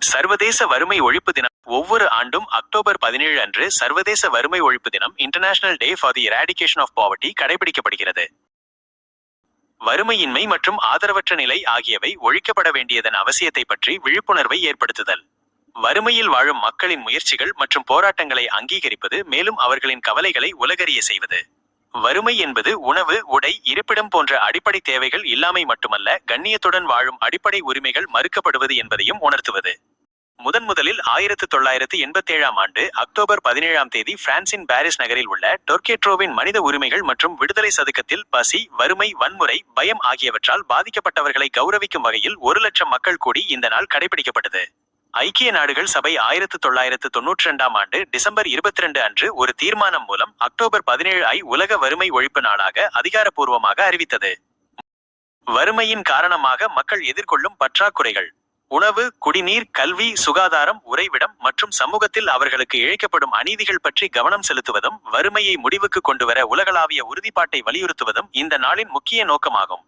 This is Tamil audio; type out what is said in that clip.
சர்வதேச வறுமை ஒழிப்பு தினம் ஒவ்வொரு ஆண்டும் அக்டோபர் பதினேழு அன்று சர்வதேச வறுமை ஒழிப்பு தினம் international day for the eradication of poverty கடைபிடிக்கப்படுகிறது. வறுமையின்மை மற்றும் ஆதரவற்ற நிலை ஆகியவை ஒழிக்கப்பட வேண்டியதன் அவசியத்தை பற்றி விழிப்புணர்வை ஏற்படுத்துதல். வறுமையில் வாழும் மக்களின் முயற்சிகள் மற்றும் போராட்டங்களை அங்கீகரிப்பது மேலும் அவர்களின் கவலைகளை உலகறிய செய்வது. வறுமை என்பது உணவு உடை இருப்பிடம் போன்ற அடிப்படை தேவைகள் இல்லாமை மட்டுமல்ல கண்ணியத்துடன் வாழும் அடிப்படை உரிமைகள் மறுக்கப்படுவது என்பதையும் உணர்த்துவது. முதன் முதலில் ஆயிரத்து தொள்ளாயிரத்து எண்பத்தேழாம் ஆண்டு அக்டோபர் பதினேழாம் தேதி பிரான்சின் பாரிஸ் நகரில் உள்ள டொர்கேட்ரோவின் மனித உரிமைகள் மற்றும் விடுதலை சதுக்கத்தில் பசி வறுமை வன்முறை பயம் ஆகியவற்றால் பாதிக்கப்பட்டவர்களை கௌரவிக்கும் வகையில் ஒரு லட்சம் மக்கள் கூடி இந்த நாள் கடைபிடிக்கப்பட்டது. ஐக்கிய நாடுகள் சபை ஆயிரத்து தொள்ளாயிரத்து தொன்னூற்றி இரண்டாம் ஆண்டு டிசம்பர் இருபத்தி ரெண்டு அன்று ஒரு தீர்மானம் மூலம் அக்டோபர் பதினேழு ஐ உலக வறுமை ஒழிப்பு நாளாக அதிகாரப்பூர்வமாக அறிவித்தது. வறுமையின் காரணமாக மக்கள் எதிர்கொள்ளும் பற்றாக்குறைகள். உணவு குடிநீர் கல்வி சுகாதாரம் உறைவிடம் மற்றும் சமூகத்தில் அவர்களுக்கு இழைக்கப்படும் அநீதிகள் பற்றி கவனம் செலுத்துவதும் வறுமையை முடிவுக்கு கொண்டுவர உலகளாவிய உறுதிப்பாட்டை வலியுறுத்துவதும் இந்த நாளின் முக்கிய நோக்கமாகும்.